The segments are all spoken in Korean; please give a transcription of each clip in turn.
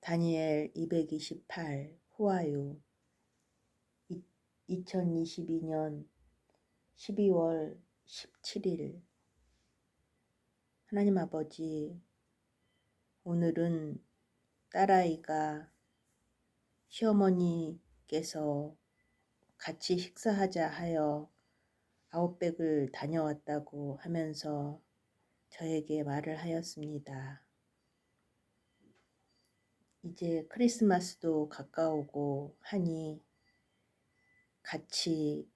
다니엘 228 후아유 2022년 12월 17일 하나님 아버지 오늘은 딸아이가 시어머니께서 같이 식사하자 하여 아웃백을 다녀왔다고 하면서 저에게 말을 하였습니다. 이제 크리스마스도 가까우고 하니 같이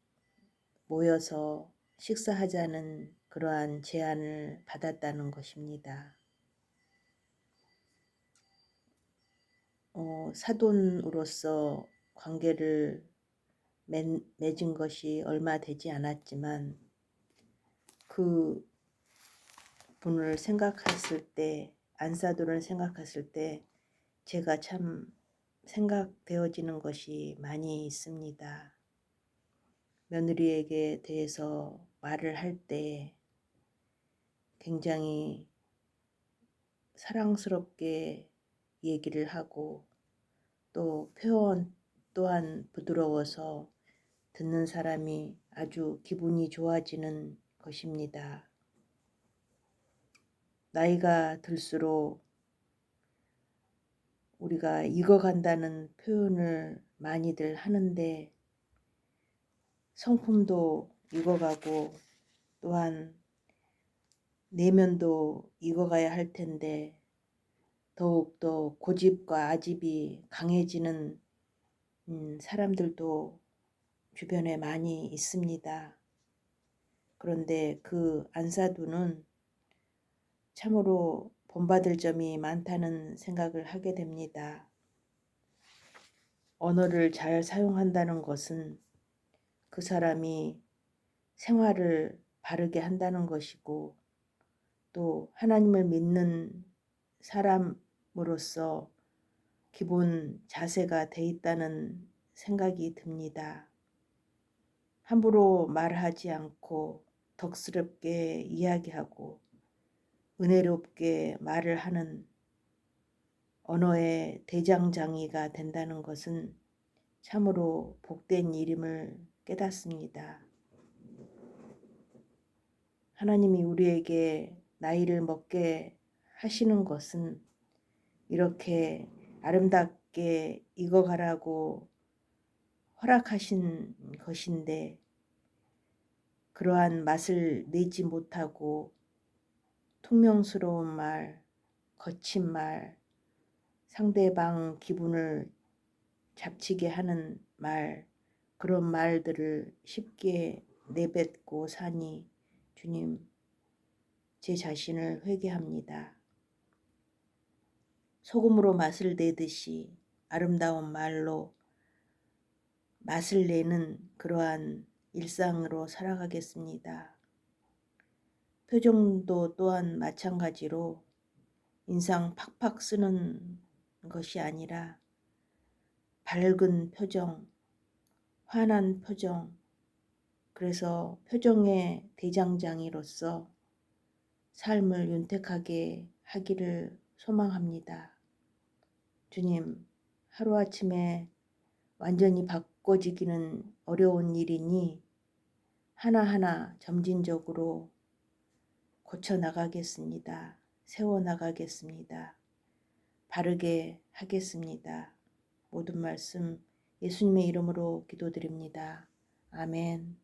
모여서 식사하자는 그러한 제안을 받았다는 것입니다. 어, 사돈으로서 관계를 맺, 맺은 것이 얼마 되지 않았지만 그 분을 생각했을 때 안사돈을 생각했을 때 제가 참 생각되어지는 것이 많이 있습니다. 며느리에게 대해서 말을 할 때 굉장히 사랑스럽게 얘기를 하고 또 표현 또한 부드러워서 듣는 사람이 아주 기분이 좋아지는 것입니다. 나이가 들수록 우리가 익어간다는 표현을 많이들 하는데 성품도 익어가고 또한 내면도 익어가야 할 텐데 더욱더 고집과 아집이 강해지는 음, 사람들도 주변에 많이 있습니다. 그런데 그 안사두는 참으로 본받을 점이 많다는 생각을 하게 됩니다. 언어를 잘 사용한다는 것은 그 사람이 생활을 바르게 한다는 것이고 또 하나님을 믿는 사람으로서 기본 자세가 돼 있다는 생각이 듭니다. 함부로 말하지 않고 덕스럽게 이야기하고 은혜롭게 말을 하는 언어의 대장장이가 된다는 것은 참으로 복된 일임을 깨닫습니다. 하나님이 우리에게 나이를 먹게 하시는 것은 이렇게 아름답게 익어가라고 허락하신 것인데 그러한 맛을 내지 못하고 퉁명스러운 말, 거친 말, 상대방 기분을 잡치게 하는 말, 그런 말들을 쉽게 내뱉고 사니 주님, 제 자신을 회개합니다. 소금으로 맛을 내듯이 아름다운 말로 맛을 내는 그러한 일상으로 살아가겠습니다. 표정도 또한 마찬가지로 인상 팍팍 쓰는 것이 아니라 밝은 표정, 환한 표정, 그래서 표정의 대장장이로서 삶을 윤택하게 하기를 소망합니다. 주님, 하루아침에 완전히 바꿔지기는 어려운 일이니 하나하나 점진적으로 고쳐 나가겠습니다. 세워 나가겠습니다. 바르게 하겠습니다. 모든 말씀 예수님의 이름으로 기도드립니다. 아멘.